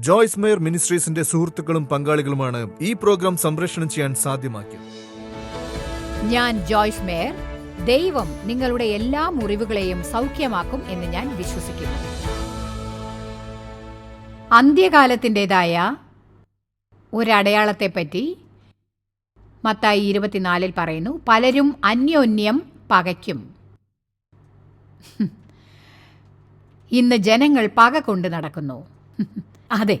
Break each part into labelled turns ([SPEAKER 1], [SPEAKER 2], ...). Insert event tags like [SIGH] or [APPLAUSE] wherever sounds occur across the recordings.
[SPEAKER 1] Joyce mayor മിനിസ്ട്രീസിന്റെ സുഹൃത്തുക്കളും പങ്കാളികളുമാണ് ഈ programme സംപ്രേഷണം ചെയ്യാൻ സാധ്യമാക്കിയത്.
[SPEAKER 2] ഞാൻ ജോയ്സ് മേയർ. ദൈവം നിങ്ങളുടെ എല്ലാ മുറിവുകളെയും സൗഖ്യമാക്കും എന്ന് ഞാൻ വിശ്വസിക്കുന്നു. അന്ത്യകാലത്തിന്റെതായ ഒരടയാളത്തെപ്പറ്റി മത്തായി ഇരുപത്തിനാലിൽ പറയുന്നു പലരും അന്യോന്യം പകയ്ക്കും. ഇന്ന് ജനങ്ങൾ പക കൊണ്ട് നടക്കുന്നു. അതെ.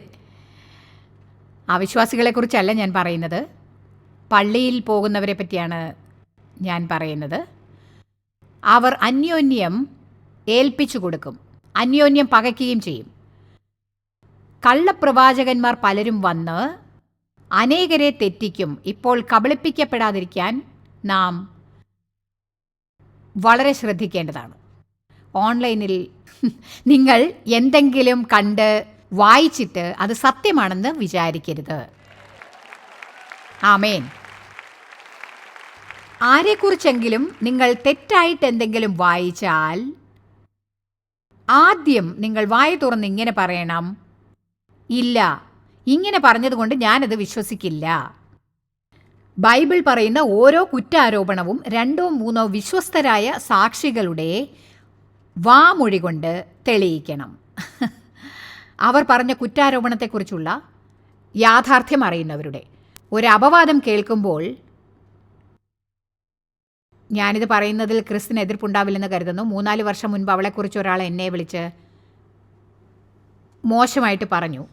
[SPEAKER 2] അവിശ്വാസികളെക്കുറിച്ചല്ല ഞാൻ പറയുന്നത്. പള്ളിയിൽ പോകുന്നവരെ പറ്റിയാണ് ഞാൻ പറയുന്നത്. അവർ അന്യോന്യം ഏൽപ്പിച്ചു കൊടുക്കും. അന്യോന്യം പകയ്ക്കുകയും ചെയ്യും. കള്ളപ്രവാചകന്മാർ പലരും വന്ന് അനേകരെ തെറ്റിക്കും. ഇപ്പോൾ കബളിപ്പിക്കപ്പെടാതിരിക്കാൻ നാം വളരെ ശ്രദ്ധിക്കേണ്ടതാണ്. ഓൺലൈനിൽ നിങ്ങൾ എന്തെങ്കിലും കണ്ട് വായിച്ചിട്ട് അത് സത്യമാണെന്ന് വിചാരിക്കരുത്. ആമേൻ. ആരെക്കുറിച്ചെങ്കിലും നിങ്ങൾ തെറ്റായിട്ട് എന്തെങ്കിലും വായിച്ചാൽ ആദ്യം നിങ്ങൾ വായ തുറന്ന് ഇങ്ങനെ പറയണം. ഇല്ല ഇങ്ങനെ പറഞ്ഞതുകൊണ്ട് ഞാനത് വിശ്വസിക്കില്ല. ബൈബിൾ പറയുന്ന ഓരോ കുറ്റാരോപണവും രണ്ടോ മൂന്നോ വിശ്വസ്തരായ സാക്ഷികളുടെ വാമൊഴി കൊണ്ട് തെളിയിക്കണം. അവർ പറഞ്ഞ കുറ്റാരോപണത്തെക്കുറിച്ചുള്ള യാഥാർത്ഥ്യം അറിയുന്നവരുടെ ഒരു അപവാദം കേൾക്കുമ്പോൾ ഞാനിത് പറയുന്നതിൽ ക്രിസ്തിന് എതിർപ്പുണ്ടാവില്ലെന്ന് കരുതുന്നു. മൂന്നാൽ വർഷം മുൻപ് അവളെക്കുറിച്ച് ഒരാൾ എന്നെ വിളിച്ച് മോശമായിട്ട് പറഞ്ഞു.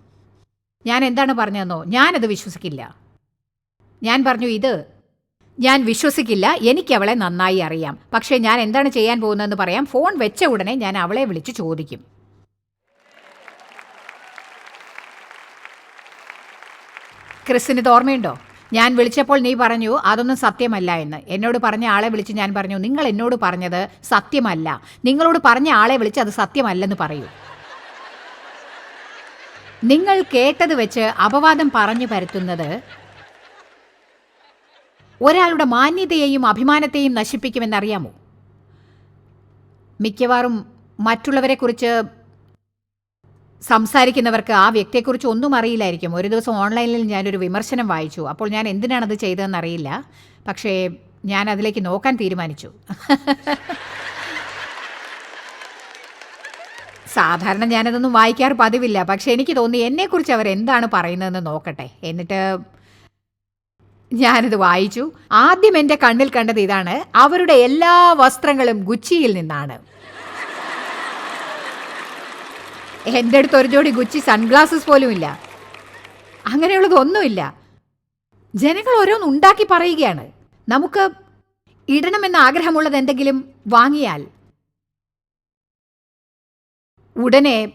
[SPEAKER 2] ഞാൻ എന്താണ് പറഞ്ഞതെന്നോ? ഞാനത് വിശ്വസിക്കില്ല. ഞാൻ പറഞ്ഞു ഇത് ഞാൻ വിശ്വസിക്കില്ല. എനിക്ക് അവളെ നന്നായി അറിയാം. പക്ഷേ ഞാൻ എന്താണ് ചെയ്യാൻ പോകുന്നതെന്ന് പറയാം. ഫോൺ വെച്ച ഉടനെ ഞാൻ അവളെ വിളിച്ച് ചോദിക്കും. ക്രിസ്തിന് ഇത് ഓർമ്മയുണ്ടോ? ഞാൻ വിളിച്ചപ്പോൾ നീ പറഞ്ഞു അതൊന്നും സത്യമല്ല എന്ന്. എന്നോട് പറഞ്ഞ ആളെ വിളിച്ച് ഞാൻ പറഞ്ഞു നിങ്ങൾ എന്നോട് പറഞ്ഞത് സത്യമല്ല. നിങ്ങളോട് പറഞ്ഞ ആളെ വിളിച്ച് അത് സത്യമല്ലെന്ന് പറയൂ. നിങ്ങൾ കേട്ടത് വെച്ച് അപവാദം പറഞ്ഞു പരത്തുന്നത് ഒരാളുടെ മാന്യതയെയും അഭിമാനത്തെയും നശിപ്പിക്കുമെന്നറിയാമോ? മിക്കവാറും മറ്റുള്ളവരെക്കുറിച്ച് സംസാരിക്കുന്നവർക്ക് ആ വ്യക്തിയെക്കുറിച്ച് ഒന്നും അറിയില്ലായിരിക്കും. ഒരു ദിവസം ഓൺലൈനിൽ ഞാനൊരു വിമർശനം വായിച്ചു. അപ്പോൾ ഞാൻ എന്തിനാണത് ചെയ്തതെന്ന് അറിയില്ല. പക്ഷേ ഞാൻ അതിലേക്ക് നോക്കാൻ തീരുമാനിച്ചു. സാധാരണ ഞാനതൊന്നും വായിക്കാറ് പതിവില്ല. പക്ഷെ എനിക്ക് തോന്നി എന്നെക്കുറിച്ച് അവർ എന്താണ് പറയുന്നതെന്ന് നോക്കട്ടെ. എന്നിട്ട് ഞാനിത് വായിച്ചു. ആദ്യം എന്റെ കണ്ണിൽ കണ്ടത് ഇതാണ്. അവരുടെ എല്ലാ വസ്ത്രങ്ങളും ഗുച്ചിയിൽ നിന്നാണ്. എന്റെ അടുത്ത് ഒരു ജോഡി ഗുച്ചി സൺഗ്ലാസസ് പോലും ഇല്ല. അങ്ങനെയുള്ളതൊന്നുമില്ല ജനങ്ങൾ ഓരോന്ന് ഉണ്ടാക്കി പറയുകയാണ്. നമുക്ക് ഇടണമെന്ന് ആഗ്രഹമുള്ളത് എന്തെങ്കിലും വാങ്ങിയാൽ ഉടനെ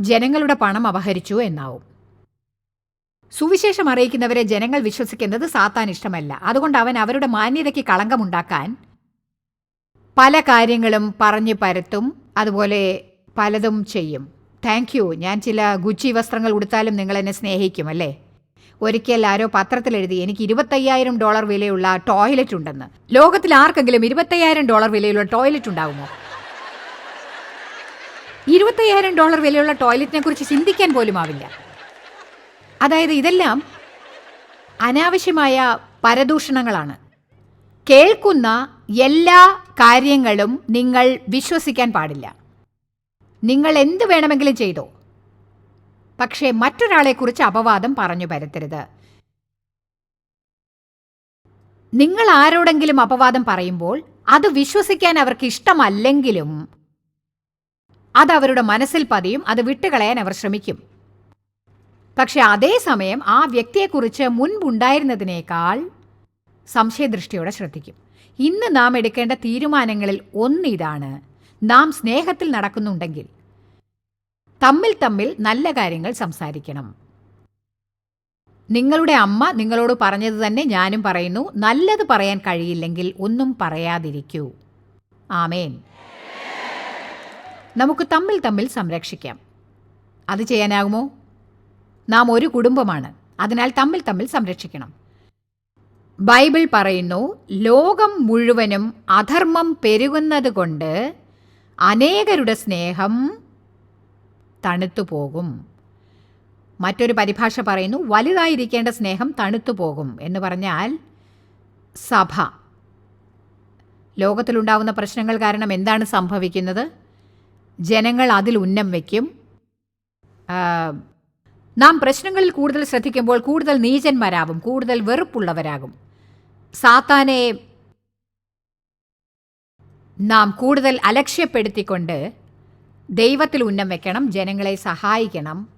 [SPEAKER 2] ജനങ്ങളുടെ പണം അപഹരിച്ചു എന്നാവും. സുവിശേഷം അറിയിക്കുന്നവരെ ജനങ്ങൾ വിശ്വസിക്കുന്നത് സാത്താൻ ഇഷ്ടമല്ല. അതുകൊണ്ട് അവൻ അവരുടെ മാന്യതയ്ക്ക് കളങ്കമുണ്ടാക്കാൻ പല കാര്യങ്ങളും പറഞ്ഞു പരത്തും. അതുപോലെ പലതും ചെയ്യും. താങ്ക് യു ഞാൻ ചില ഗുച്ചി വസ്ത്രങ്ങൾ ഉടുത്താലും നിങ്ങൾ എന്നെ സ്നേഹിക്കും അല്ലേ? ഒരിക്കൽ ആരോ പത്രത്തിലെഴുതി എനിക്ക് ഇരുപത്തയ്യായിരം ഡോളർ വിലയുള്ള ടോയ്ലറ്റ് ഉണ്ടെന്ന്. ലോകത്തിൽ ആർക്കെങ്കിലും ഇരുപത്തയ്യായിരം ഡോളർ വിലയുള്ള ടോയ്ലറ്റ് ഉണ്ടാകുമോ ഇരുപത്തയ്യായിരം ഡോളർ വിലയുള്ള ടോയ്ലറ്റിനെ കുറിച്ച് ചിന്തിക്കാൻ പോലും ആവില്ല. അതായത് ഇതെല്ലാം അനാവശ്യമായ പരദൂഷണങ്ങളാണ്. കേൾക്കുന്ന എല്ലാ കാര്യങ്ങളും നിങ്ങൾ വിശ്വസിക്കാൻ പാടില്ല. നിങ്ങൾ എന്ത് വേണമെങ്കിലും ചെയ്തോ. പക്ഷേ മറ്റൊരാളെക്കുറിച്ച് അപവാദം പറഞ്ഞു പരത്തരുത്. നിങ്ങൾ ആരോടെങ്കിലും അപവാദം പറയുമ്പോൾ അത് വിശ്വസിക്കാൻ അവർക്ക് ഇഷ്ടമല്ലെങ്കിലും അത് അവരുടെ മനസ്സിൽ പതിയും അത് വിട്ടുകളയാൻ അവർ ശ്രമിക്കും. പക്ഷെ അതേസമയം ആ വ്യക്തിയെക്കുറിച്ച് മുൻപുണ്ടായിരുന്നതിനേക്കാൾ സംശയദൃഷ്ടിയോടെ ശ്രദ്ധിക്കും. ഇന്ന് നാം എടുക്കേണ്ട തീരുമാനങ്ങളിൽ ഒന്നിതാണ് നാം സ്നേഹത്തിൽ നടക്കുന്നുണ്ടെങ്കിൽ തമ്മിൽ തമ്മിൽ നല്ല കാര്യങ്ങൾ സംസാരിക്കണം. നിങ്ങളുടെ അമ്മ നിങ്ങളോട് പറഞ്ഞത് തന്നെ ഞാനും പറയുന്നു. നല്ലത് പറയാൻ കഴിയില്ലെങ്കിൽ ഒന്നും പറയാതിരിക്കൂ. ആമേൻ. നമുക്ക് തമ്മിൽ തമ്മിൽ സംരക്ഷിക്കാം. അത് ചെയ്യാനാകുമോ? നാം ഒരു കുടുംബമാണ്. അതിനാൽ തമ്മിൽ തമ്മിൽ സംരക്ഷിക്കണം. ബൈബിൾ പറയുന്നു ലോകം മുഴുവനും അധർമ്മം പെരുകുന്നത് കൊണ്ട് അനേകരുടെ സ്നേഹം തണുത്തു പോകും മറ്റൊരു പരിഭാഷ പറയുന്നു വലുതായിരിക്കേണ്ട സ്നേഹം തണുത്തുപോകും എന്ന് പറഞ്ഞാൽ സഭ. ലോകത്തിലുണ്ടാവുന്ന പ്രശ്നങ്ങൾ കാരണം എന്താണ് സംഭവിക്കുന്നത്? ജനങ്ങൾ അതിൽ ഉന്നം വയ്ക്കും നാം പ്രശ്നങ്ങളിൽ കൂടുതൽ ശ്രദ്ധിക്കുമ്പോൾ കൂടുതൽ നീചന്മാരാകും കൂടുതൽ വെറുപ്പുള്ളവരാകും. സാത്താനെ നാം കൂടുതൽ അലക്ഷ്യപ്പെടുത്തിക്കൊണ്ട് ദൈവത്തിൽ ഉന്നം വെക്കണം ജനങ്ങളെ സഹായിക്കണം.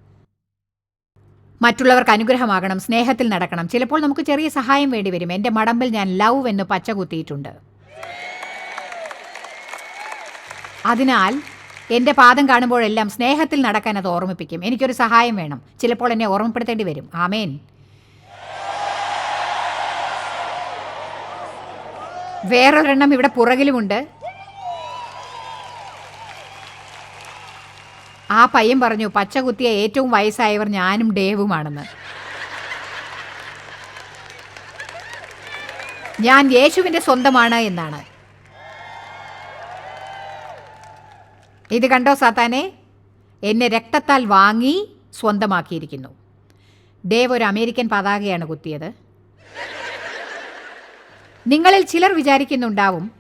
[SPEAKER 2] മറ്റുള്ളവർക്ക് അനുഗ്രഹമാകണം സ്നേഹത്തിൽ നടക്കണം. ചിലപ്പോൾ നമുക്ക് ചെറിയ സഹായം വേണ്ടി വരും. എന്റെ മടമ്പിൽ ഞാൻ ലവ് എന്ന് പച്ച കുത്തിയിട്ടുണ്ട്. അതിനാൽ എന്റെ പാദം കാണുമ്പോഴെല്ലാം സ്നേഹത്തിൽ നടക്കാൻ അത് ഓർമ്മിപ്പിക്കും. എനിക്കൊരു സഹായം വേണം. ചിലപ്പോൾ എന്നെ ഓർമ്മപ്പെടുത്തേണ്ടി വരും. ആമേൻ. വേറൊരെണ്ണം ഇവിടെ പുറകിലുമുണ്ട്. ആ പയ്യൻ പറഞ്ഞു പച്ച കുത്തിയ ഏറ്റവും വയസ്സായവർ ഞാനും ഡേവുമാണെന്ന് ഞാൻ യേശുവിന്റെ സ്വന്തമാണ് എന്നാണ്. ഇത് കണ്ടോ സാത്താനെ? എന്നെ രക്തത്താൽ വാങ്ങി സ്വന്തമാക്കിയിരിക്കുന്നു. ദേവ് ഒരു അമേരിക്കൻ പതാകയാണ് കുത്തിയത്. നിങ്ങളിൽ ചിലർ വിചാരിക്കുന്നുണ്ടാവും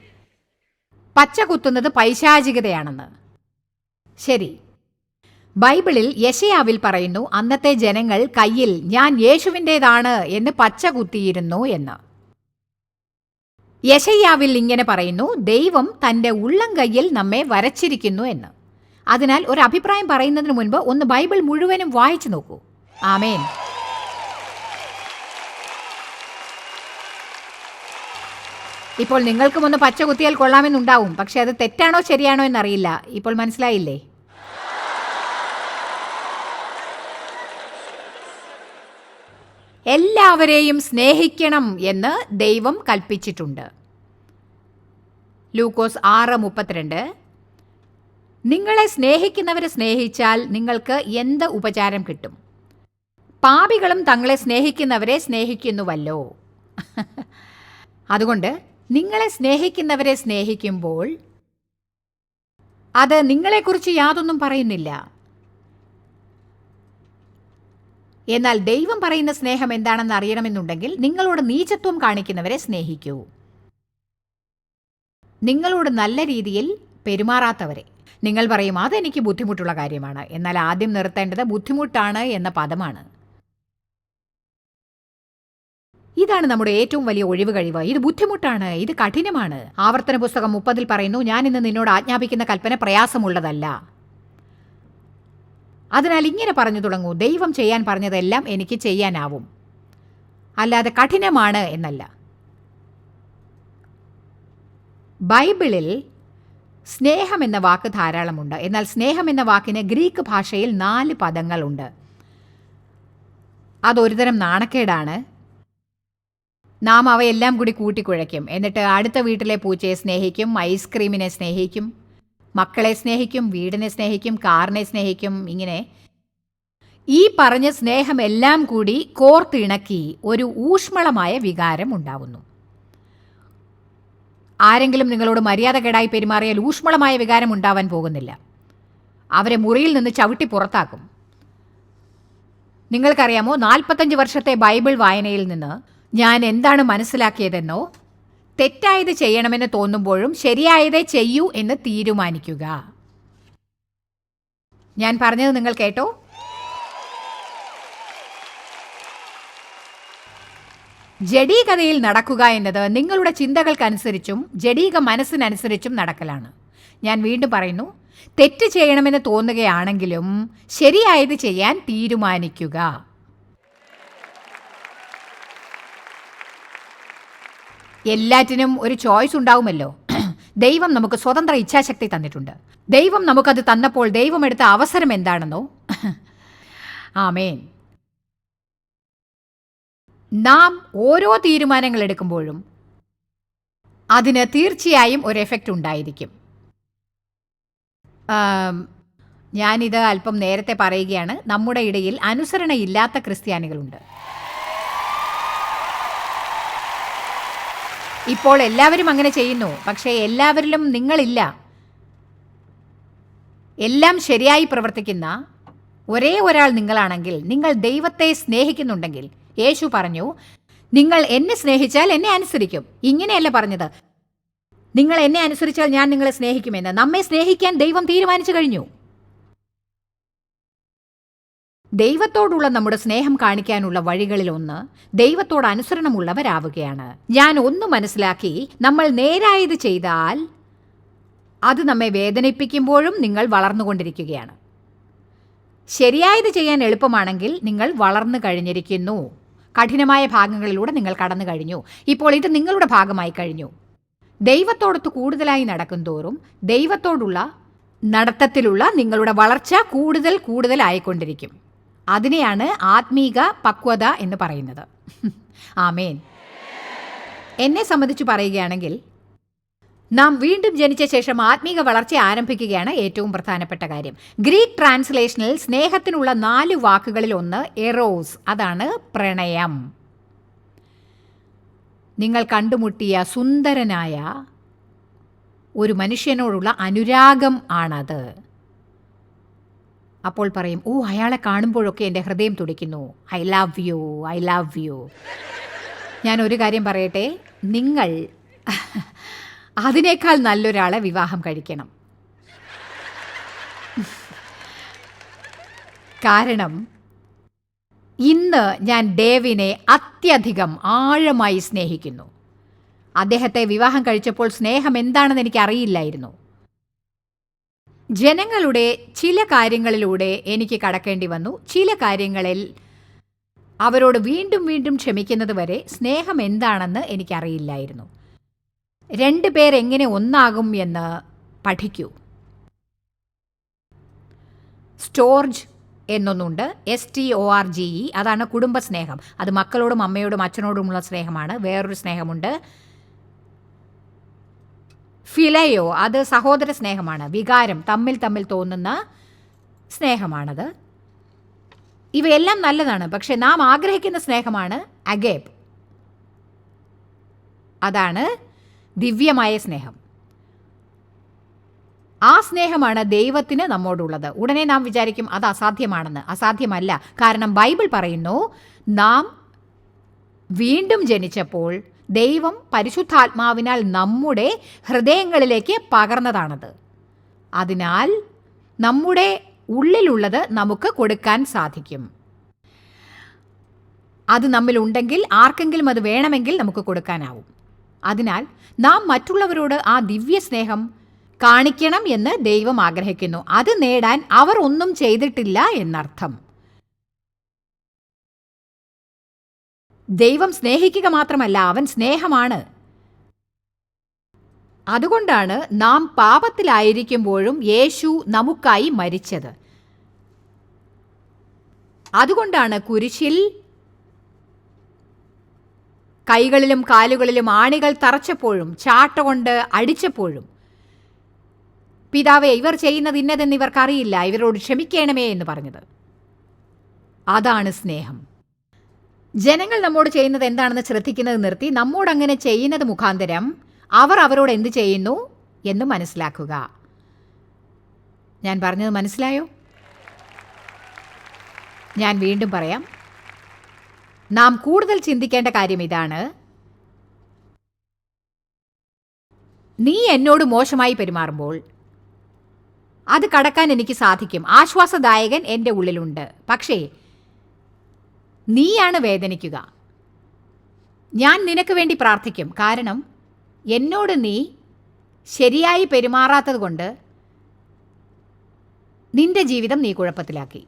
[SPEAKER 2] പച്ച കുത്തുന്നത് പൈശാചികതയാണെന്ന്. ശരി ബൈബിളിൽ യശയാവിൽ പറയുന്നു അന്നത്തെ ജനങ്ങൾ കയ്യിൽ ഞാൻ യേശുവിന്റേതാണ് എന്ന് പച്ച കുത്തിയിരുന്നു എന്ന്. യശയ്യാവിൽ ഇങ്ങനെ പറയുന്നു ദൈവം തന്റെ ഉള്ളം കയ്യിൽ നമ്മെ വരച്ചിരിക്കുന്നു എന്ന്. അതിനാൽ ഒരു അഭിപ്രായം പറയുന്നതിന് മുൻപ് ഒന്ന് ബൈബിൾ മുഴുവനും വായിച്ചു നോക്കൂ. ആമേൻ. ഇപ്പോൾ നിങ്ങൾക്കും ഒന്ന് പച്ച കുത്തിയാൽ കൊള്ളാമെന്നുണ്ടാവും പക്ഷെ അത് തെറ്റാണോ ശരിയാണോ എന്നറിയില്ല. ഇപ്പോൾ മനസ്സിലായില്ലേ? എല്ലാവരെയും സ്നേഹിക്കണം എന്ന് ദൈവം കൽപ്പിച്ചിട്ടുണ്ട്. ലൂക്കോസ് ആറ് മുപ്പത്തിരണ്ട്. നിങ്ങളെ സ്നേഹിക്കുന്നവരെ സ്നേഹിച്ചാൽ നിങ്ങൾക്ക് എന്ത് ഉപചാരം കിട്ടും? പാപികളും തങ്ങളെ സ്നേഹിക്കുന്നവരെ സ്നേഹിക്കുന്നുവല്ലോ. അതുകൊണ്ട് നിങ്ങളെ സ്നേഹിക്കുന്നവരെ സ്നേഹിക്കുമ്പോൾ അത് നിങ്ങളെക്കുറിച്ച് യാതൊന്നും പറയുന്നില്ല. എന്നാൽ ദൈവം പറയുന്ന സ്നേഹം എന്താണെന്ന് അറിയണമെന്നുണ്ടെങ്കിൽ നിങ്ങളോട് നീചത്വം കാണിക്കുന്നവരെ സ്നേഹിക്കൂ. നിങ്ങളോട് നല്ല രീതിയിൽ പെരുമാറാത്തവരെ. നിങ്ങൾ പറയും അതെനിക്ക് ബുദ്ധിമുട്ടുള്ള കാര്യമാണ്. എന്നാൽ ആദ്യം നിർത്തേണ്ടത് ബുദ്ധിമുട്ടാണ് എന്ന പദമാണ്. ഇതാണ് നമ്മുടെ ഏറ്റവും വലിയ ഒഴിവ് കഴിവ്. ഇത് ബുദ്ധിമുട്ടാണ്. ഇത് കഠിനമാണ്. ആവർത്തന പുസ്തകം മുപ്പതിൽ പറയുന്നു ഞാൻ ഇന്ന് നിന്നോട് ആജ്ഞാപിക്കുന്ന കൽപ്പന പ്രയാസമുള്ളതല്ല. അതിനാൽ ഇങ്ങനെ പറഞ്ഞു തുടങ്ങൂ. ദൈവം ചെയ്യാൻ പറഞ്ഞതെല്ലാം എനിക്ക് ചെയ്യാനാവും. അല്ലാതെ കഠിനമാണ് എന്നല്ല. ബൈബിളിൽ സ്നേഹം എന്ന വാക്ക് ധാരാളമുണ്ട്. എന്നാൽ സ്നേഹം എന്ന വാക്കിന് ഗ്രീക്ക് ഭാഷയിൽ നാല് പദങ്ങളുണ്ട്. അതൊരുതരം നാണക്കേടാണ്. നാം അവയെല്ലാം കൂടി കൂട്ടിക്കുഴയ്ക്കും. എന്നിട്ട് അടുത്ത വീട്ടിലെ പൂച്ചയെ സ്നേഹിക്കും ഐസ്ക്രീമിനെ സ്നേഹിക്കും. മക്കളെ സ്നേഹിക്കും വീടിനെ സ്നേഹിക്കും കാറിനെ സ്നേഹിക്കും ഇങ്ങനെ. ഈ പറഞ്ഞ സ്നേഹമെല്ലാം കൂടി കോർത്തിണക്കി ഒരു ഊഷ്മളമായ വികാരം ഉണ്ടാവുന്നു. ആരെങ്കിലും നിങ്ങളോട് മര്യാദകേടായി പെരുമാറിയാൽ ഊഷ്മളമായ വികാരം ഉണ്ടാവാൻ പോകുന്നില്ല. അവരെ മുറിയിൽ നിന്ന് ചവിട്ടി പുറത്താക്കും. നിങ്ങൾക്കറിയാമോ നാൽപ്പത്തഞ്ച് വർഷത്തെ ബൈബിൾ വായനയിൽ നിന്ന് ഞാൻ എന്താണ് മനസ്സിലാക്കിയതെന്നോ? തെറ്റായത് ചെയ്യണമെന്ന് തോന്നുമ്പോഴും ശരിയായതേ ചെയ്യൂ എന്ന് തീരുമാനിക്കുക. ഞാൻ പറഞ്ഞത് നിങ്ങൾ കേട്ടോ? ജഡീകതയിൽ നടക്കുക എന്നത് നിങ്ങളുടെ ചിന്തകൾക്കനുസരിച്ചും ജഡീക മനസ്സിനനുസരിച്ചും നടക്കലാണ്. ഞാൻ വീണ്ടും പറയുന്നു തെറ്റ് ചെയ്യണമെന്ന് തോന്നുകയാണെങ്കിലും ശരിയായത് ചെയ്യാൻ തീരുമാനിക്കുക. എല്ലാറ്റിനും ഒരു ചോയ്സ് ഉണ്ടാവുമല്ലോ. [CLEARS THROAT] ദൈവം നമുക്ക് സ്വതന്ത്ര ഇച്ഛാശക്തി തന്നിട്ടുണ്ട്. ദൈവം നമുക്കത് തന്നപ്പോൾ ദൈവം എടുത്ത അവസരം എന്താണെന്നോ? [CLEARS THROAT] ആമേൻ. നാം ഓരോ തീരുമാനങ്ങൾ എടുക്കുമ്പോഴും അതിന് തീർച്ചയായും ഒരു എഫക്റ്റ് ഉണ്ടായിരിക്കും. ഞാനിത് അല്പം നേരത്തെ പറയുകയാണ്. നമ്മുടെ ഇടയിൽ അനുസരണയില്ലാത്ത ക്രിസ്ത്യാനികളുണ്ട്. ഇപ്പോൾ എല്ലാവരും അങ്ങനെ ചെയ്യുന്നു. പക്ഷേ എല്ലാവരിലും നിങ്ങളില്ല. എല്ലാം ശരിയായി പ്രവർത്തിക്കുന്ന ഒരേ ഒരാൾ നിങ്ങളാണെങ്കിൽ നിങ്ങൾ ദൈവത്തെ സ്നേഹിക്കുന്നുണ്ടെങ്കിൽ യേശു പറഞ്ഞു നിങ്ങൾ എന്നെ സ്നേഹിച്ചാൽ എന്നെ അനുസരിക്കും. ഇങ്ങനെയല്ല പറഞ്ഞത്. നിങ്ങൾ എന്നെ അനുസരിച്ചാൽ ഞാൻ നിങ്ങളെ സ്നേഹിക്കുമെന്ന്. നമ്മെ സ്നേഹിക്കാൻ ദൈവം തീരുമാനിച്ചു കഴിഞ്ഞു. ദൈവത്തോടുള്ള നമ്മുടെ സ്നേഹം കാണിക്കാനുള്ള വഴികളിലൊന്ന് ദൈവത്തോട് അനുസരണമുള്ളവരാവുകയാണ് ഞാൻ ഒന്ന് മനസ്സിലാക്കി നമ്മൾ നേരായത് ചെയ്താൽ അത് നമ്മെ വേദനിപ്പിക്കുമ്പോഴും നിങ്ങൾ വളർന്നുകൊണ്ടിരിക്കുകയാണ്. ശരിയായത് ചെയ്യാൻ എളുപ്പമാണെങ്കിൽ നിങ്ങൾ വളർന്നു കഴിഞ്ഞിരിക്കുന്നു. കഠിനമായ ഭാഗങ്ങളിലൂടെ നിങ്ങൾ കടന്നു കഴിഞ്ഞു. ഇപ്പോൾ ഇത് നിങ്ങളുടെ ഭാഗമായി കഴിഞ്ഞു. ദൈവത്തോടൊത്ത് കൂടുതലായി നടക്കും തോറും ദൈവത്തോടുള്ള നടത്തത്തിലുള്ള നിങ്ങളുടെ വളർച്ച കൂടുതൽ ആയിക്കൊണ്ടിരിക്കും അതിനെയാണ് ആത്മീക പക്വത എന്ന് പറയുന്നത്. ആമേൻ. എന്നെ സംബന്ധിച്ച് പറയുകയാണെങ്കിൽ നാം വീണ്ടും ജനിച്ച ശേഷം ആത്മീക വളർച്ച ആരംഭിക്കുകയാണ് ഏറ്റവും പ്രധാനപ്പെട്ട കാര്യം. ഗ്രീക്ക് ട്രാൻസ്ലേഷനിൽ സ്നേഹത്തിനുള്ള നാല് വാക്കുകളിൽ ഒന്ന് എറോസ് അതാണ് പ്രണയം. നിങ്ങൾ കണ്ടുമുട്ടിയ സുന്ദരനായ ഒരു മനുഷ്യനോടുള്ള അനുരാഗം ആണത്. അപ്പോൾ പറയും ഓ അയാളെ കാണുമ്പോഴൊക്കെ എന്റെ ഹൃദയം തുടിക്കുന്നു. I love you I love you. ഞാൻ ഒരു കാര്യം പറയട്ടെ നിങ്ങൾ അതിനേക്കാൾ നല്ലൊരാളെ വിവാഹം കഴിക്കണം. കാരണം ഇന്ന് ഞാൻ ഡേവിനെ അത്യധികം ആഴമായി സ്നേഹിക്കുന്നു. അദ്ദേഹത്തെ വിവാഹം കഴിച്ചപ്പോൾ സ്നേഹം എന്താണെന്ന് എനിക്ക് അറിയില്ലായിരുന്നു ജനങ്ങളുടെ ചില കാര്യങ്ങളിലൂടെ എനിക്ക് കടക്കേണ്ടി വന്നു. ചില കാര്യങ്ങളിൽ അവരോട് വീണ്ടും വീണ്ടും ക്ഷമിക്കുന്നത് വരെ സ്നേഹം എന്താണെന്ന് എനിക്കറിയില്ലായിരുന്നു. രണ്ട് പേരെങ്ങനെ ഒന്നാകും എന്ന് പഠിക്കൂ. Storge എന്നൊന്നുണ്ട്. S T O R G E അതാണ് കുടുംബസ്നേഹം. അത് മക്കളോടും അമ്മയോടും അച്ഛനോടുമുള്ള സ്നേഹമാണ്. വേറൊരു സ്നേഹമുണ്ട്. ഫിലയോ അത് സഹോദര സ്നേഹമാണ്. വികാരം തമ്മിൽ തമ്മിൽ തോന്നുന്ന സ്നേഹമാണത്. ഇവയെല്ലാം നല്ലതാണ് പക്ഷെ നാം ആഗ്രഹിക്കുന്ന സ്നേഹമാണ് അഗേബ്. അതാണ് ദിവ്യമായ സ്നേഹം. ആ സ്നേഹമാണ് ദൈവത്തിന് നമ്മോടുള്ളത്. ഉടനെ നാം വിചാരിക്കും അത് അസാധ്യമാണെന്ന്. അസാധ്യമല്ല. കാരണം ബൈബിൾ പറയുന്നു നാം വീണ്ടും ജനിച്ചപ്പോൾ ദൈവം പരിശുദ്ധാത്മാവിനാൽ നമ്മുടെ ഹൃദയങ്ങളിലേക്ക് പകർന്നതാണത്. അതിനാൽ നമ്മുടെ ഉള്ളിലുള്ളത് നമുക്ക് കൊടുക്കാൻ സാധിക്കും. അത് നമ്മിലുണ്ടെങ്കിൽ ആർക്കെങ്കിലും അത് വേണമെങ്കിൽ നമുക്ക് കൊടുക്കാനാവും. അതിനാൽ നാം മറ്റുള്ളവരോട് ആ ദിവ്യ സ്നേഹം കാണിക്കണം എന്ന് ദൈവം ആഗ്രഹിക്കുന്നു. അത് നേടാൻ അവർ ഒന്നും ചെയ്തിട്ടില്ല എന്നർത്ഥം. ദൈവം സ്നേഹിക്കുക മാത്രമല്ല അവൻ സ്നേഹമാണ്. അതുകൊണ്ടാണ് നാം പാപത്തിലായിരിക്കുമ്പോഴും യേശു നമുക്കായി മരിച്ചത്. അതുകൊണ്ടാണ് കുരിശിൽ കൈകളിലും കാലുകളിലും ആണികൾ തറച്ചപ്പോഴും ചാട്ട കൊണ്ട് അടിച്ചപ്പോഴും. പിതാവെ ഇവർ ചെയ്യുന്നത് ഇന്നതെന്ന് ഇവർക്കറിയില്ല ഇവരോട് ക്ഷമിക്കണമേ എന്ന് പറഞ്ഞത്. അതാണ് സ്നേഹം. ജനങ്ങൾ നമ്മോട് ചെയ്യുന്നത് എന്താണെന്ന് ശ്രദ്ധിക്കുന്നത് നിർത്തി നമ്മോട് അങ്ങനെ ചെയ്യുന്നത് മുഖാന്തരം അവർ അവരോട് എന്ത് ചെയ്യുന്നു എന്ന് മനസ്സിലാക്കുക. ഞാൻ പറഞ്ഞത് മനസ്സിലായോ? ഞാൻ വീണ്ടും പറയാം. നാം കൂടുതൽ ചിന്തിക്കേണ്ട കാര്യം ഇതാണ്. നീ എന്നോട് മോശമായി പെരുമാറുമ്പോൾ അത് കടക്കാൻ എനിക്ക് സാധിക്കും. ആശ്വാസദായകൻ എന്റെ ഉള്ളിലുണ്ട്. പക്ഷേ നീയാണ് വേദനിക്കുക. ഞാൻ നിനക്ക് വേണ്ടി പ്രാർത്ഥിക്കും. കാരണം എന്നോട് നീ ശരിയായി പെരുമാറാത്തത് കൊണ്ട് നിന്റെ ജീവിതം നീ കുഴപ്പത്തിലാക്കി.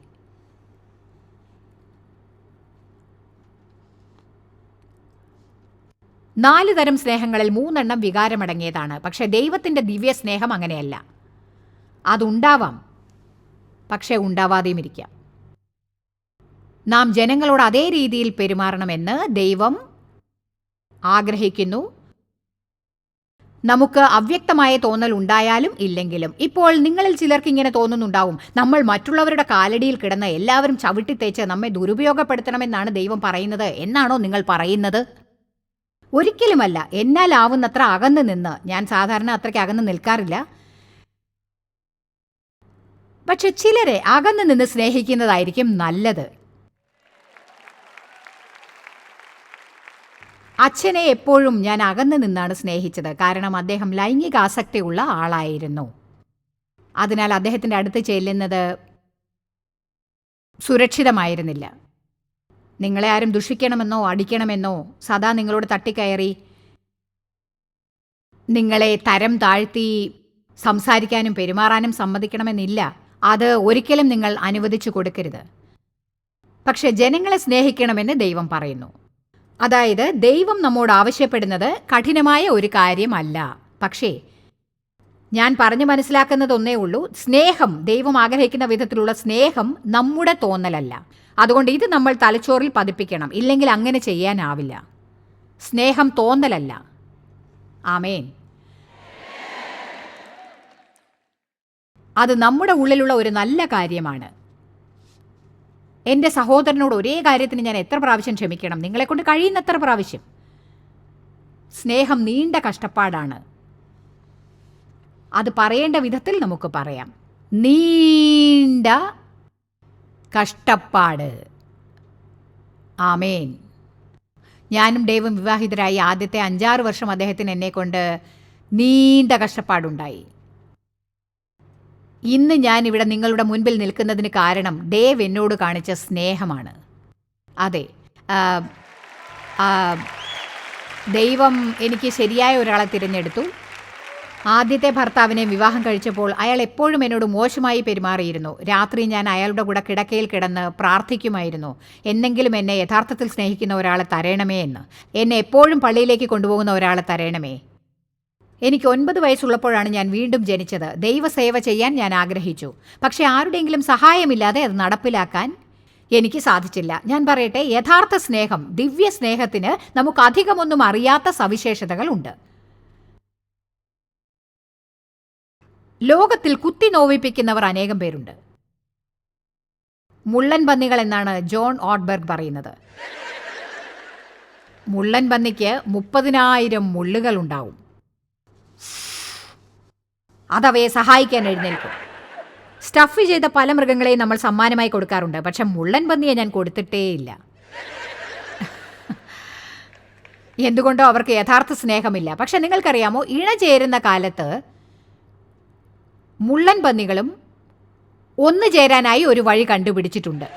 [SPEAKER 2] നാല് തരം സ്നേഹങ്ങളിൽ മൂന്നെണ്ണം വികാരമടങ്ങിയതാണ്. പക്ഷേ ദൈവത്തിന്റെ ദിവ്യ സ്നേഹം അങ്ങനെയല്ല. അതുണ്ടാവാം. പക്ഷേ ഉണ്ടാവാതെയും ഇരിക്കാം നാം ജനങ്ങളോട് അതേ രീതിയിൽ പെരുമാറണമെന്ന് ദൈവം ആഗ്രഹിക്കുന്നു. നമുക്ക് അവ്യക്തമായ തോന്നൽ ഉണ്ടായാലും ഇല്ലെങ്കിലും ഇപ്പോൾ നിങ്ങളിൽ ചിലർക്ക് ഇങ്ങനെ തോന്നുന്നുണ്ടാവും. നമ്മൾ മറ്റുള്ളവരുടെ കാലടിയിൽ കിടന്ന് എല്ലാവരും ചവിട്ടിത്തേച്ച് നമ്മെ ദുരുപയോഗപ്പെടുത്തണമെന്നാണ് ദൈവം പറയുന്നത് എന്നാണോ നിങ്ങൾ പറയുന്നത്? ഒരിക്കലുമല്ല. എന്നാലാവുന്നത്ര അകന്ന് നിന്ന്. ഞാൻ സാധാരണ അത്രയ്ക്ക് അകന്ന് നിൽക്കാറില്ല. പക്ഷെ ചിലരെ അകന്നു നിന്ന് സ്നേഹിക്കുന്നതായിരിക്കും നല്ലത്. അച്ഛനെ എപ്പോഴും ഞാൻ അകന്നു നിന്നാണ് സ്നേഹിച്ചത്. കാരണം അദ്ദേഹം ലൈംഗിക ആസക്തിയുള്ള ആളായിരുന്നു. അതിനാൽ അദ്ദേഹത്തിന്റെ അടുത്ത് ചെല്ലുന്നത് സുരക്ഷിതമായിരുന്നില്ല. നിങ്ങളെ ആരും ദുഷിക്കണമെന്നോ അടിക്കണമെന്നോ സദാ നിങ്ങളോട് തട്ടിക്കയറി നിങ്ങളെ തരം താഴ്ത്തി സംസാരിക്കാനും പെരുമാറാനും സമ്മതിക്കണമെന്നില്ല. അത് ഒരിക്കലും നിങ്ങൾ അനുവദിച്ചു കൊടുക്കരുത്. പക്ഷെ ജനങ്ങളെ സ്നേഹിക്കണമെന്ന് ദൈവം പറയുന്നു. അതായത് ദൈവം നമ്മോട് ആവശ്യപ്പെടുന്നത് കഠിനമായ ഒരു കാര്യമല്ല. പക്ഷേ ഞാൻ പറഞ്ഞു മനസ്സിലാക്കുന്നത് ഒന്നേ ഉള്ളൂ. സ്നേഹം ദൈവം ആഗ്രഹിക്കുന്ന വിധത്തിലുള്ള സ്നേഹം നമ്മുടെ തോന്നലല്ല. അതുകൊണ്ട് ഇത് നമ്മൾ തലച്ചോറിൽ പതിപ്പിക്കണം. ഇല്ലെങ്കിൽ അങ്ങനെ ചെയ്യാനാവില്ല. സ്നേഹം തോന്നലല്ല. ആമേൻ. അത് നമ്മുടെ ഉള്ളിലുള്ള ഒരു നല്ല കാര്യമാണ്. എന്റെ സഹോദരനോട് ഒരേ കാര്യത്തിന് ഞാൻ എത്ര പ്രാവശ്യം ക്ഷമിക്കണം? നിങ്ങളെക്കൊണ്ട് കഴിയുന്നത്ര പ്രാവശ്യം. സ്നേഹം നീണ്ട കഷ്ടപ്പാടാണ്. അത് പറയേണ്ട വിധത്തിൽ നമുക്ക് പറയാം. നീണ്ട കഷ്ടപ്പാട്. ആമേൻ. ഞാനും ഡേവും വിവാഹിതരായി ആദ്യത്തെ അഞ്ചാറ് വർഷം അദ്ദേഹത്തിന് എന്നെക്കൊണ്ട് നീണ്ട കഷ്ടപ്പാടുണ്ടായി. ഇന്ന് ഞാൻ ഇവിടെ നിങ്ങളുടെ മുൻപിൽ നിൽക്കുന്നതിന് കാരണം ഡേവ് എന്നോട് കാണിച്ച സ്നേഹമാണ്. അതെ ദൈവം എനിക്ക് ശരിയായ ഒരാളെ തിരഞ്ഞെടുത്തു. ആദ്യത്തെ ഭർത്താവിനെ വിവാഹം കഴിച്ചപ്പോൾ അയാൾ എപ്പോഴും എന്നോട് മോശമായി പെരുമാറിയിരുന്നു. രാത്രി ഞാൻ അയാളുടെ കൂടെ കിടക്കയിൽ കിടന്ന് പ്രാർത്ഥിക്കുമായിരുന്നു. എന്നെങ്കിലും എന്നെ യഥാർത്ഥത്തിൽ സ്നേഹിക്കുന്ന ഒരാളെ തരയണമേ എന്ന്. എന്നെ എപ്പോഴും പള്ളിയിലേക്ക് കൊണ്ടുപോകുന്ന ഒരാളെ തരയണമേ എനിക്ക് ഒൻപത് വയസ്സുള്ളപ്പോഴാണ് ഞാൻ വീണ്ടും ജനിച്ചത്. ദൈവസേവ ചെയ്യാൻ ഞാൻ ആഗ്രഹിച്ചു. പക്ഷേ ആരുടെയെങ്കിലും സഹായമില്ലാതെ അത് നടപ്പിലാക്കാൻ എനിക്ക് സാധിച്ചില്ല. ഞാൻ പറയട്ടെ യഥാർത്ഥ സ്നേഹം ദിവ്യ സ്നേഹത്തിന് നമുക്ക് അധികമൊന്നും അറിയാത്ത സവിശേഷതകൾ ഉണ്ട്. ലോകത്തിൽ കുത്തി നോവിപ്പിക്കുന്നവർ അനേകം പേരുണ്ട്. മുള്ളൻ പന്നികൾ എന്നാണ് ജോൺ ഓട്ബർഗ് പറയുന്നത്. മുള്ളൻ പന്നിക്ക് മുപ്പതിനായിരം മുള്ളുകൾ ഉണ്ടാവും അതവയെ സഹായിക്കാൻ എഴുന്നേൽക്കും. സ്റ്റഫ് ചെയ്ത പല മൃഗങ്ങളെയും നമ്മൾ സമ്മാനമായി കൊടുക്കാറുണ്ട്. പക്ഷെ മുള്ളൻ പന്നിയെ ഞാൻ കൊടുത്തിട്ടേയില്ല എന്തുകൊണ്ടോ അവർക്ക് യഥാർത്ഥ സ്നേഹമില്ല. പക്ഷെ നിങ്ങൾക്കറിയാമോ ഇണ ചേരുന്ന കാലത്ത് മുള്ളൻ പന്നികളും ഒന്നു ചേരാനായി ഒരു വഴി കണ്ടുപിടിച്ചിട്ടുണ്ട്.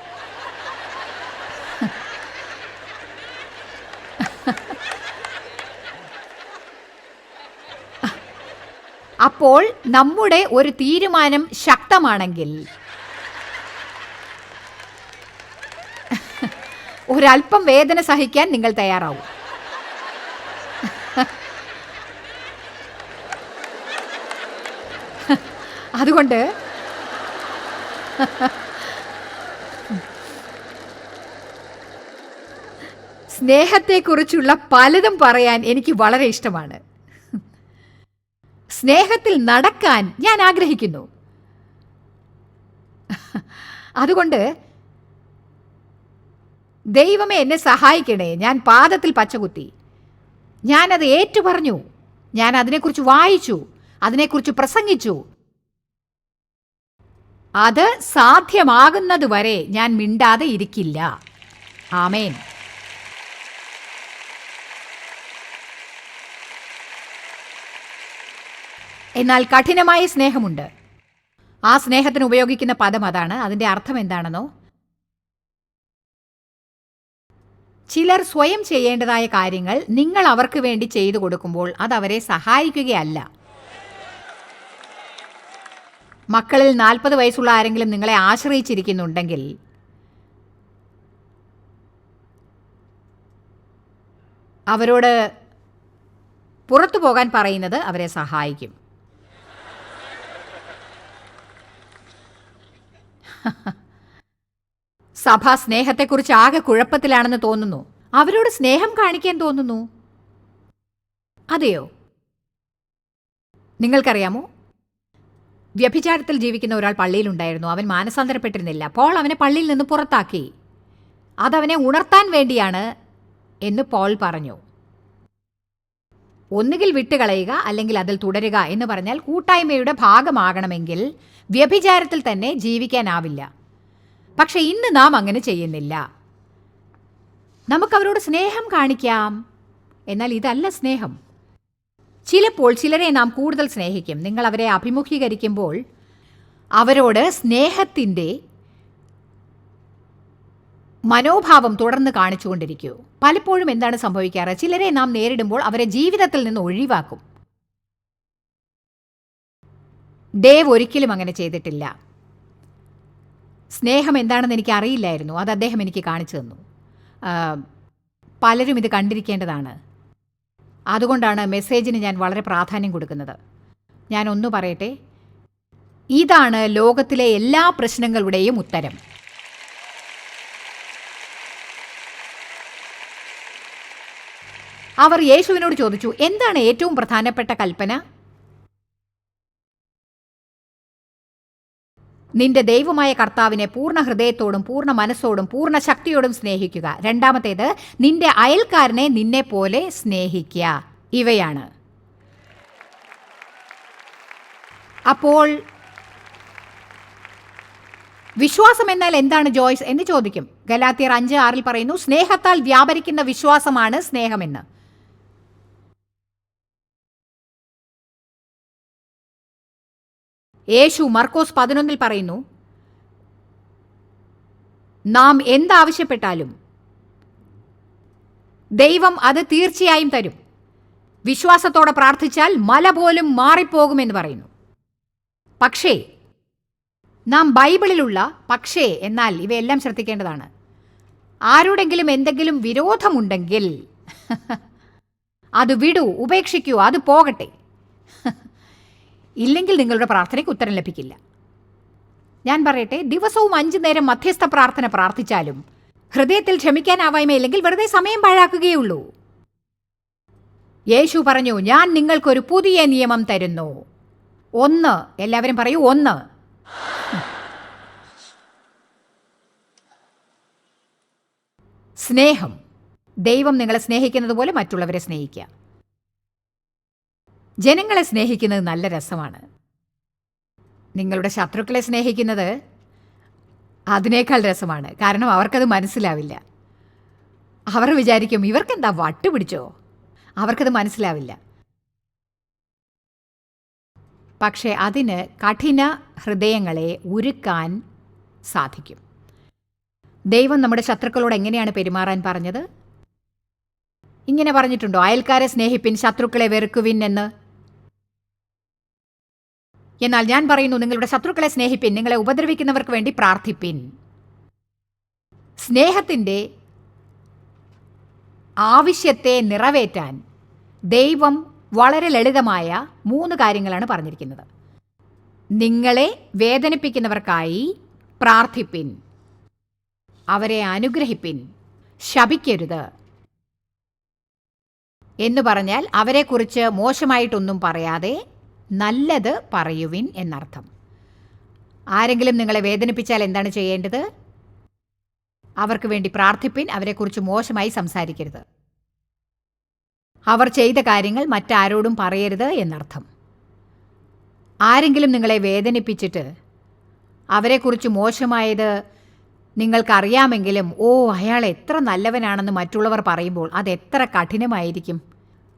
[SPEAKER 2] അപ്പോൾ നമ്മുടെ ഒരു തീരുമാനം ശക്തമാണെങ്കിൽ. ഒരല്പം വേദന സഹിക്കാൻ നിങ്ങൾ തയ്യാറാവും. അതുകൊണ്ട് സ്നേഹത്തെക്കുറിച്ചുള്ള പലതും പറയാൻ എനിക്ക് വളരെ ഇഷ്ടമാണ്. സ്നേഹത്തിൽ നടക്കാൻ ഞാൻ ആഗ്രഹിക്കുന്നു. അതുകൊണ്ട് ദൈവമേ എന്നെ സഹായിക്കണേ. ഞാൻ പാദത്തിൽ പച്ചകുത്തി. ഞാനത് ഏറ്റുപറഞ്ഞു. ഞാൻ അതിനെക്കുറിച്ച് വായിച്ചു. അതിനെക്കുറിച്ച് പ്രസംഗിച്ചു. അത് സാധ്യമാകുന്നതുവരെ ഞാൻ മിണ്ടാതെ ഇരിക്കില്ല. ആമേൻ. എന്നാൽ കഠിനമായ സ്നേഹമുണ്ട്. ആ സ്നേഹത്തിന് ഉപയോഗിക്കുന്ന പദം അതാണ്. അതിന്റെ അർത്ഥം എന്താണെന്നോ? ചിലർ സ്വയം ചെയ്യേണ്ടതായ കാര്യങ്ങൾ നിങ്ങൾ അവർക്ക് വേണ്ടി ചെയ്തു കൊടുക്കുമ്പോൾ അത് അവരെ സഹായിക്കുകയല്ല. മക്കളിൽ നാൽപ്പത് വയസ്സുള്ള ആരെങ്കിലും നിങ്ങളെ ആശ്രയിച്ചിരിക്കുന്നുണ്ടെങ്കിൽ അവരോട് പുറത്തു പോകാൻ പറയുന്നത് അവരെ സഹായിക്കും. സഭ സ്നേഹത്തെക്കുറിച്ച് ആകെ കുഴപ്പത്തിലാണെന്ന് തോന്നുന്നു. അവരോട് സ്നേഹം കാണിക്കാൻ തോന്നുന്നു. അതെയോ? നിങ്ങൾക്കറിയാമോ? വ്യഭിചാരത്തിൽ ജീവിക്കുന്ന ഒരാൾ പള്ളിയിലുണ്ടായിരുന്നു. അവൻ മാനസാന്തരപ്പെട്ടിരുന്നില്ല. പോൾ അവനെ പള്ളിയിൽ നിന്ന് പുറത്താക്കി. അതവനെ ഉണർത്താൻ വേണ്ടിയാണ് എന്ന് പോൾ പറഞ്ഞു. ഒന്നുകിൽ വിട്ടുകളയുക അല്ലെങ്കിൽ അതിൽ തുടരുക എന്ന് പറഞ്ഞാൽ കൂട്ടായ്മയുടെ ഭാഗമാകണമെങ്കിൽ വ്യഭിചാരത്തിൽ തന്നെ ജീവിക്കാനാവില്ല. പക്ഷെ ഇന്ന് നാം അങ്ങനെ ചെയ്യുന്നില്ല. നമുക്കവരോട് സ്നേഹം കാണിക്കാം. എന്നാൽ ഇതല്ല സ്നേഹം. ചിലപ്പോൾ ചിലരെ നാം കൂടുതൽ സ്നേഹിക്കും. നിങ്ങൾ അവരെ അഭിമുഖീകരിക്കുമ്പോൾ അവരോട് സ്നേഹത്തിന്റെ മനോഭാവം തുടർന്ന് കാണിച്ചുകൊണ്ടിരിക്കൂ. പലപ്പോഴും എന്താണ് സംഭവിക്കാറ്? ചിലരെ നാം നേരിടുമ്പോൾ അവരെ ജീവിതത്തിൽ നിന്ന് ഒഴിവാക്കും. ദേവ് ഒരിക്കലും അങ്ങനെ ചെയ്തിട്ടില്ല. സ്നേഹം എന്താണെന്ന് എനിക്ക് അറിയില്ലായിരുന്നു. അത് അദ്ദേഹം എനിക്ക് കാണിച്ചു തന്നു. പലരും ഇത് കണ്ടിരിക്കേണ്ടതാണ്. അതുകൊണ്ടാണ് മെസ്സേജിന് ഞാൻ വളരെ പ്രാധാന്യം കൊടുക്കുന്നത്. ഞാൻ ഒന്ന് പറയട്ടെ? ഇതാണ് ലോകത്തിലെ എല്ലാ പ്രശ്നങ്ങളുടെയും ഉത്തരം. അവർ യേശുവിനോട് ചോദിച്ചു എന്താണ് ഏറ്റവും പ്രധാനപ്പെട്ട കൽപ്പന? നിന്റെ ദൈവമായ കർത്താവിനെ പൂർണ ഹൃദയത്തോടും പൂർണ മനസ്സോടും പൂർണ ശക്തിയോടും സ്നേഹിക്കുക. രണ്ടാമത്തേത് നിന്റെ അയൽക്കാരനെ നിന്നെ പോലെ സ്നേഹിക്കുക. ഇവയാണ്. അപ്പോൾ വിശ്വാസം എന്നാൽ എന്താണ് ജോയ്സ് എന്ന് ചോദിക്കും. ഗലാത്തിയർ അഞ്ച് ആറിൽ പറയുന്നു സ്നേഹത്താൽ വ്യാപരിക്കുന്ന വിശ്വാസമാണ് സ്നേഹമെന്ന്. യേശു മർക്കോസ് പതിനൊന്നിൽ പറയുന്നു നാം എന്താവശ്യപ്പെട്ടാലും ദൈവം അത് തീർച്ചയായും തരും. വിശ്വാസത്തോടെ പ്രാർത്ഥിച്ചാൽ മല പോലും മാറിപ്പോകുമെന്ന് പറയുന്നു. പക്ഷേ നാം ബൈബിളിലുള്ള പക്ഷേ എന്നാൽ ഇവയെല്ലാം ശ്രദ്ധിക്കേണ്ടതാണ്. ആരോടെങ്കിലും എന്തെങ്കിലും വിരോധമുണ്ടെങ്കിൽ അത് വിടൂ ഉപേക്ഷിക്കൂ അത് പോകട്ടെ. ഇല്ലെങ്കിൽ നിങ്ങളുടെ പ്രാർത്ഥനയ്ക്ക് ഉത്തരം ലഭിക്കില്ല. ഞാൻ പറയട്ടെ ദിവസവും അഞ്ചു നേരം മധ്യസ്ഥ പ്രാർത്ഥന പ്രാർത്ഥിച്ചാലും ഹൃദയത്തിൽ ക്ഷമിക്കാനാവായ്മയില്ലെങ്കിൽ വെറുതെ സമയം പാഴാക്കുകയുള്ളൂ. യേശു പറഞ്ഞു ഞാൻ നിങ്ങൾക്കൊരു പുതിയ നിയമം തരുന്നു. ഒന്ന് എല്ലാവരും പറയൂ ഒന്ന്. സ്നേഹം. ദൈവം നിങ്ങളെ സ്നേഹിക്കുന്നത് പോലെ മറ്റുള്ളവരെ സ്നേഹിക്കുക. ജനങ്ങളെ സ്നേഹിക്കുന്നത് നല്ല രസമാണ്. നിങ്ങളുടെ ശത്രുക്കളെ സ്നേഹിക്കുന്നത് അതിനേക്കാൾ രസമാണ്. കാരണം അവർക്കത് മനസ്സിലാവില്ല. അവർ വിചാരിക്കും ഇവർക്കെന്താ വട്ട് പിടിച്ചോ? അവർക്കത് മനസ്സിലാവില്ല. പക്ഷേ അതിന് കഠിന ഹൃദയങ്ങളെ ഉരുക്കാൻ സാധിക്കും. ദൈവം നമ്മുടെ ശത്രുക്കളോട് എങ്ങനെയാണ് പെരുമാറാൻ പറഞ്ഞത്? ഇങ്ങനെ പറഞ്ഞിട്ടുണ്ടോ? അയൽക്കാരെ സ്നേഹിപ്പിൻ ശത്രുക്കളെ വെറുക്കുവിൻ എന്ന്? എന്നാൽ ഞാൻ പറയുന്നു നിങ്ങളുടെ ശത്രുക്കളെ സ്നേഹിപ്പിൻ നിങ്ങളെ ഉപദ്രവിക്കുന്നവർക്ക് വേണ്ടി പ്രാർത്ഥിപ്പിൻ. സ്നേഹത്തിന്റെ ആവശ്യത്തെ നിറവേറ്റാൻ ദൈവം വളരെ ലളിതമായ മൂന്ന് കാര്യങ്ങളാണ് പറഞ്ഞിരിക്കുന്നത്. നിങ്ങളെ വേദനിപ്പിക്കുന്നവർക്കായി പ്രാർത്ഥിപ്പിൻ. അവരെ അനുഗ്രഹിപ്പിൻ. ശപിക്കരുത്. എന്ന് പറഞ്ഞാൽ അവരെക്കുറിച്ച് മോശമായിട്ടൊന്നും പറയാതെ നല്ലത് പറയുവിൻ എന്നർത്ഥം. ആരെങ്കിലും നിങ്ങളെ വേദനിപ്പിച്ചാൽ എന്താണ് ചെയ്യേണ്ടത്? അവർക്ക് വേണ്ടി പ്രാർത്ഥിപ്പിൻ അവരെക്കുറിച്ച് മോശമായി സംസാരിക്കരുത്. അവർ ചെയ്ത കാര്യങ്ങൾ മറ്റാരോടും പറയരുത് എന്നർത്ഥം. ആരെങ്കിലും നിങ്ങളെ വേദനിപ്പിച്ചിട്ട് അവരെക്കുറിച്ച് മോശമായത് നിങ്ങൾക്കറിയാമെങ്കിലും ഓ അയാൾ എത്ര നല്ലവനാണെന്ന് മറ്റുള്ളവർ പറയുമ്പോൾ അത് എത്ര കഠിനമായിരിക്കും?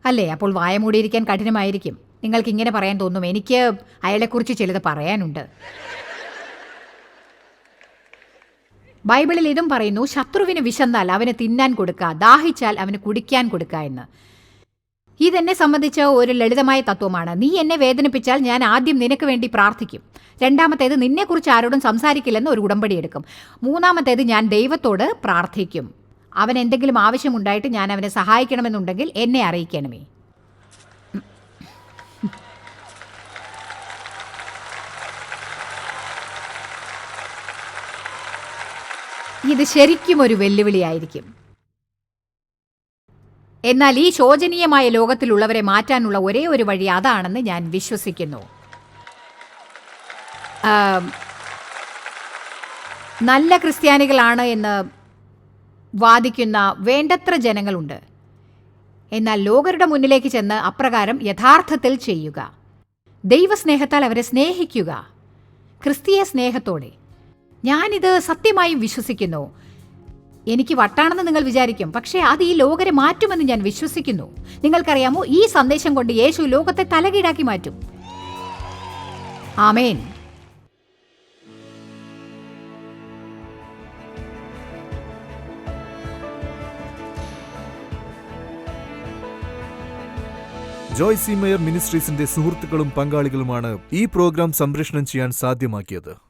[SPEAKER 2] അല്ലേ? അപ്പോൾ വായ മൂടിയിരിക്കാൻ കഠിനമായിരിക്കും. നിങ്ങൾക്ക് ഇങ്ങനെ പറയാൻ തോന്നും. എനിക്ക് അയാളെക്കുറിച്ച് ചിലത് പറയാനുണ്ട്. ബൈബിളിൽ ഇതും പറയുന്നു ശത്രുവിന് വിശന്നാൽ അവന് തിന്നാൻ കൊടുക്കുക ദാഹിച്ചാൽ അവന് കുടിക്കാൻ കൊടുക്കുക എന്ന്. ഇതെന്നെ സംബന്ധിച്ച ഒരു ലളിതമായ തത്വമാണ്. നീ എന്നെ വേദനിപ്പിച്ചാൽ ഞാൻ ആദ്യം നിനക്ക് വേണ്ടി പ്രാർത്ഥിക്കും. രണ്ടാമത്തേത് നിന്നെക്കുറിച്ച് ആരോടും സംസാരിക്കില്ലെന്ന് ഒരു ഉടമ്പടി എടുക്കും. മൂന്നാമത്തേത് ഞാൻ ദൈവത്തോട് പ്രാർത്ഥിക്കും. അവൻ എന്തെങ്കിലും ആവശ്യമുണ്ടായിട്ട് ഞാൻ അവനെ സഹായിക്കണമെന്നുണ്ടെങ്കിൽ എന്നെ അറിയിക്കണമേ. ഇത് ശരിക്കും ഒരു വെല്ലുവിളിയായിരിക്കും. എന്നാൽ ഈ ശോചനീയമായ ലോകത്തിലുള്ളവരെ മാറ്റാനുള്ള ഒരേ ഒരു വഴി അതാണെന്ന് ഞാൻ വിശ്വസിക്കുന്നു. നല്ല ക്രിസ്ത്യാനികളാണ് എന്ന് വാദിക്കുന്ന വേണ്ടത്ര ജനങ്ങളുണ്ട്. എന്നാൽ ലോകരുടെ മുന്നിലേക്ക് ചെന്ന് അപ്രകാരം യഥാർത്ഥത്തിൽ ചെയ്യുക. ദൈവസ്നേഹത്താൽ അവരെ സ്നേഹിക്കുക. ക്രിസ്തീയ സ്നേഹത്തോടെ. ഞാനിത് സത്യമായും വിശ്വസിക്കുന്നു. എനിക്ക് വട്ടാണെന്ന് നിങ്ങൾ വിചാരിക്കും. പക്ഷേ അത് ഈ ലോകരെ മാറ്റുമെന്ന് ഞാൻ വിശ്വസിക്കുന്നു. നിങ്ങൾക്കറിയാമോ? ഈ സന്ദേശം കൊണ്ട് യേശു ലോകത്തെ തലകീഴാക്കി മാറ്റും. ആമേൻ.
[SPEAKER 1] ജോയ്സി മേയർ മിനിസ്ട്രീസിന്റെ സുഹൃത്തുക്കളും പങ്കാളികളുമാണ് ഈ പ്രോഗ്രാം സംപ്രേഷണം ചെയ്യാൻ സാധ്യമാക്കിയത്.